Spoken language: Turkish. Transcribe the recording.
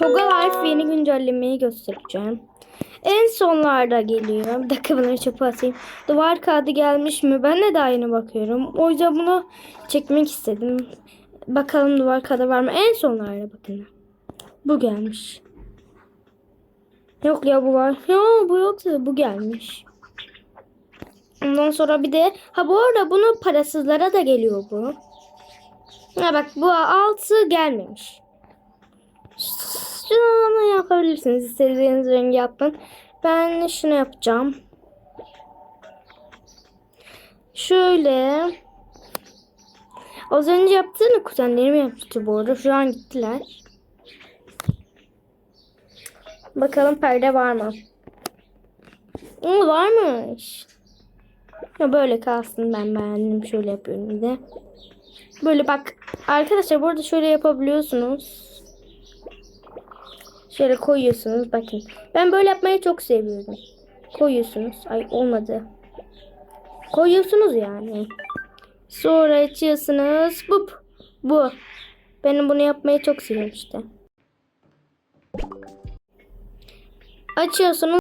Toga Life yeni güncellemeyi göstereceğim. En sonlarda geliyor. Bir dakika bunları çöpe atayım. Duvar kağıdı gelmiş mi? Ben de daha yeni bakıyorum. O yüzden bunu çekmek istedim. Bakalım duvar kağıdı var mı? En sonlarda bakın. Bu gelmiş. Yok ya bu var. Yok bu yoksa bu gelmiş. Ondan sonra bir de ha bu arada bunu parasızlara da geliyor bu. Ha bak bu altı gelmemiş. Şunu yapabilirsiniz. İstediğiniz rengi yapın. Ben şunu yapacağım. Şöyle. Az önce yaptığını kuzenlerim yapmıştı bu arada. Şu an gittiler. Bakalım perde var mı? Hı, varmış. Ya böyle kalsın ben beğendim. Şöyle yapıyorum bir de. Böyle bak arkadaşlar burada şöyle yapabiliyorsunuz. Şöyle koyuyorsunuz bakın. Ben böyle yapmayı çok seviyorum. Koyuyorsunuz. Ay olmadı. Koyuyorsunuz yani. Sonra açıyorsunuz. Bup. Bu. Benim bunu yapmayı çok seviyorum işte. Açıyorsunuz.